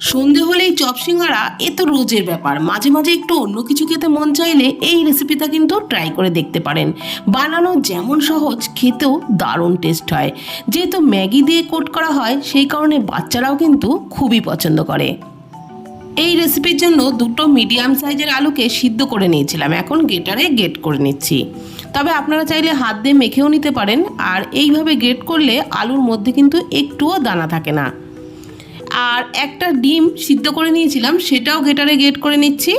সন্ধে হলেই চপ সিঙ্গারা এ তো রোজের ব্যাপার। মাঝে মাঝে একটু অন্য কিছু খেতে মন চাইলে এই রেসিপিটা কিন্তু ট্রাই করে দেখতে পারেন। বানানো যেমন সহজ, খেতেও দারুণ টেস্ট হয়। যেহেতু ম্যাগি দিয়ে কোট করা হয়, সেই কারণে বাচ্চারাও কিন্তু খুবই পছন্দ করে। এই রেসিপির জন্য দুটো মিডিয়াম সাইজের আলুকে সিদ্ধ করে নিয়েছিলাম। এখন গেটারে গেট করে নিচ্ছি। তবে আপনারা চাইলে হাত দিয়ে মেখেও নিতে পারেন। আর এইভাবে গ্রেট করলে আলুর মধ্যে কিন্তু একটুও দানা থাকে না। আর একটা ডিম সিদ্ধ করে নিয়েছিলাম, সেটাও গেটারে গেট করে নিচ্ছি।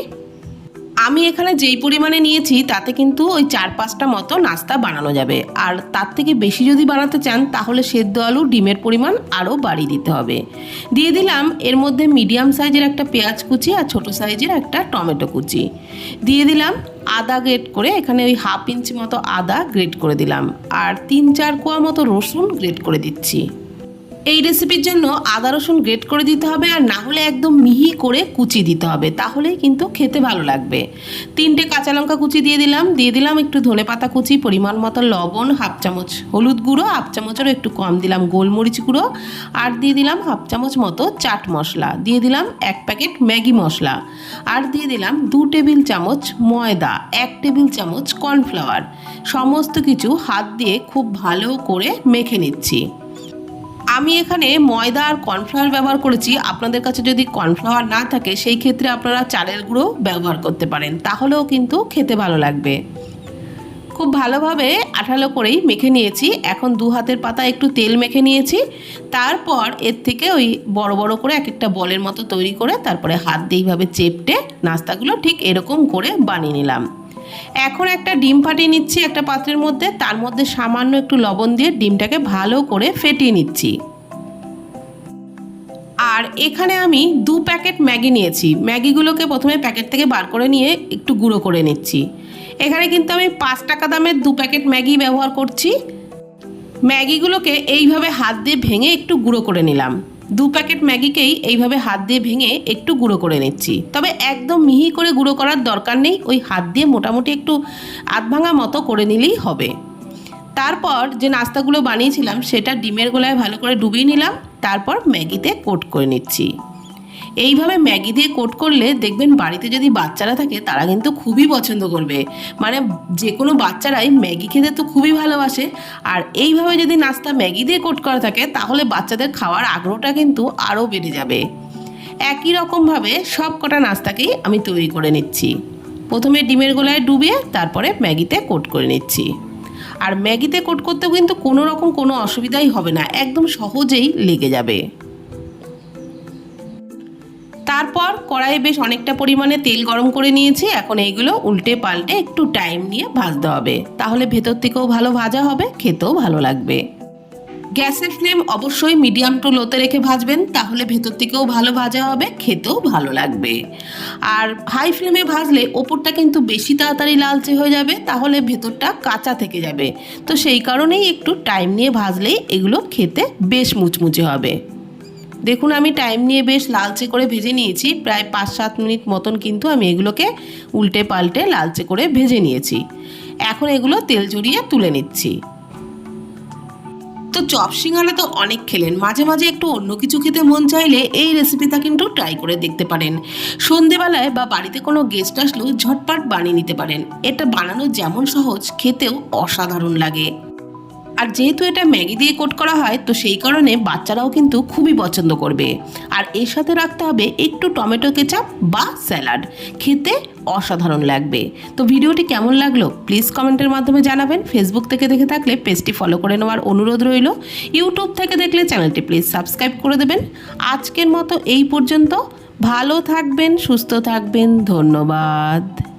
আমি এখানে যেই পরিমাণে নিয়েছি, তাতে কিন্তু ওই চার পাঁচটা মতো নাস্তা বানানো যাবে। আর তার থেকে বেশি যদি বানাতে চান, তাহলে সেদ্ধ আলু, ডিমের পরিমাণ আরও বাড়িয়ে দিতে হবে। দিয়ে দিলাম এর মধ্যে মিডিয়াম সাইজের একটা পেঁয়াজ কুচি আর ছোট সাইজের একটা টমেটো কুচি। দিয়ে দিলাম আদা গ্রেট করে এখানে ওই হাফ ইঞ্চি মতো আদা গ্রেট করে দিলাম। আর তিন চার কোয়া মতো রসুন গ্রেট করে দিচ্ছি। এই রেসিপির জন্য আদা, রসুন গ্রেট করে দিতে হবে আর না হলে একদম মিহি করে কুচি দিতে হবে। তাহলেই কিন্তু খেতে ভালো লাগবে। তিনটে কাঁচা লঙ্কা কুচি দিয়ে দিলাম। দিয়ে দিলাম একটু ধনে পাতা কুচি, পরিমাণ মতো লবণ, হাফ চামচ হলুদ গুঁড়ো, হাফ চামচেরও একটু কম দিলাম গোলমরিচ গুঁড়ো আর দিয়ে দিলাম হাফ চামচ মতো চাট মশলা। দিয়ে দিলাম এক প্যাকেট ম্যাগি মশলা আর দিয়ে দিলাম দু টেবিল চামচ ময়দা, এক টেবিল চামচ কর্নফ্লাওয়ার। সমস্ত কিছু হাত দিয়ে খুব ভালো করে মেখে নিচ্ছি। আমি এখানে ময়দা আর কর্নফ্লাওয়ার ব্যবহার করেছি। আপনাদের কাছে যদি কর্নফ্লাওয়ার না থাকে, সেই ক্ষেত্রে আপনারা চালের গুঁড়ো ব্যবহার করতে পারেন। তাহলেও কিন্তু খেতে ভালো লাগবে। খুব ভালোভাবে আঠালো করেই মেখে নিয়েছি। এখন দু হাতের পাতা একটু তেল মেখে নিয়েছি। তারপর এর থেকে ওই বড় বড় করে এক একটা বলের মতো তৈরি করে তারপরে হাত দিয়ে এইভাবে চেপটে নাস্তাগুলো ঠিক এরকম করে বানিয়ে নিলাম। এখন একটা ডিম ফাটিয়ে নিচ্ছি একটা পাত্রের মধ্যে, তার মধ্যে সামান্য একটু লবণ দিয়ে ডিমটাকে ভালো করে ফেটিয়ে নিচ্ছি। আর এখানে আমি দু প্যাকেট ম্যাগি নিয়েছি। ম্যাগিগুলোকে প্রথমে প্যাকেট থেকে বার করে নিয়ে একটু গুঁড়ো করে নিচ্ছি। এখানে কিন্তু আমি পাঁচ টাকা দামের দু প্যাকেট ম্যাগি ব্যবহার করছি। ম্যাগিগুলোকে এইভাবে হাত দিয়ে ভেঙে একটু গুঁড়ো করে নিলাম। দু প্যাকেট ম্যাগিকেই এইভাবে হাত দিয়ে ভেঙে একটু গুঁড়ো করে নিচ্ছি। তবে একদম মিহি করে গুঁড়ো করার দরকার নেই, ওই হাত দিয়ে মোটামুটি একটু আধ ভাঙা মতো করে নিলেই হবে। তারপর যে নাস্তাগুলো বানিয়েছিলাম, সেটা ডিমের গোলায় ভালো করে ডুবিয়ে নিলাম, তারপর ম্যাগিতে কোট করে নিচ্ছি। এইভাবে ম্যাগি দিয়ে কোট করলে দেখবেন বাড়িতে যদি বাচ্চারা থাকে, তারা কিন্তু খুবই পছন্দ করবে। মানে যে কোনো বাচ্চারাই ম্যাগি খেতে তো খুবই ভালোবাসে। আর এইভাবে যদি নাস্তা ম্যাগি দিয়ে কোট করা থাকে, তাহলে বাচ্চাদের খাওয়ার আগ্রহটা কিন্তু আরও বেড়ে যাবে। একই রকমভাবে সব কটা নাস্তাকেই আমি তৈরি করে নিচ্ছি। প্রথমে ডিমের গোলায় ডুবিয়ে তারপরে ম্যাগিতে কোট করে নিচ্ছি। আর ম্যাগিতে কোট করতেও কিন্তু কোনো রকম কোনো অসুবিধাই হবে না, একদম সহজেই লেগে যাবে। তারপর কড়াইয়ে বেশ অনেকটা পরিমাণে তেল গরম করে নিয়েছি। এখন এইগুলো উল্টে পাল্টে একটু টাইম নিয়ে ভাজতে হবে। তাহলে ভেতর থেকেও ভালো ভাজা হবে, খেতেও ভালো লাগবে। গ্যাসের ফ্লেম অবশ্যই মিডিয়াম টু লোতে রেখে ভাজবেন, তাহলে ভেতর থেকেও ভালো ভাজা হবে, খেতেও ভালো লাগবে। আর হাই ফ্লেমে ভাজলে ওপরটা কিন্তু বেশি তাড়াতাড়ি লালচে হয়ে যাবে, তাহলে ভেতরটা কাঁচা থেকে যাবে। তো সেই কারণেই একটু টাইম নিয়ে ভাজলেই এগুলো খেতে বেশ মুচমুচে হবে। দেখুন, আমি টাইম নিয়ে বেশ লালচে করে ভেজে নিয়েছি। প্রায় পাঁচ সাত মিনিট মতন কিন্তু আমি এগুলোকে উল্টে পাল্টে লালচে করে ভেজে নিয়েছি। এখন এগুলো তেল জড়িয়ে তুলে নিচ্ছি। তো চপ সিঙ্গারা তো অনেক খেলেন। মাঝে মাঝে একটু অন্য কিছু খেতে মন চাইলে এই রেসিপিটা কিন্তু ট্রাই করে দেখতে পারেন। সন্ধেবেলায় বা বাড়িতে কোনো গেস্ট আসলেও ঝটপট বানিয়ে নিতে পারেন। এটা বানানো যেমন সহজ, খেতেও অসাধারণ লাগে। আর যেহেতু এটা ম্যাগি দিয়ে কোট করা হয়, তো সেই কারণে বাচ্চারাও কিন্তু খুবই পছন্দ করবে। আর এর সাথে রাখতে হবে একটু টমেটো কেচাপ বা স্যালাড। খেতে অসাধারণ লাগবে। তো ভিডিওটি কেমন লাগল প্লিজ কমেন্টের মাধ্যমে জানাবেন। ফেসবুক থেকে দেখে থাকলে পেজটি ফলো করে নেওয়ার অনুরোধ রইল। ইউটিউব থেকে দেখলে চ্যানেলটি প্লিজ সাবস্ক্রাইব করে দেবেন। আজকের মতো এই পর্যন্ত। ভালো থাকবেন, সুস্থ থাকবেন। ধন্যবাদ।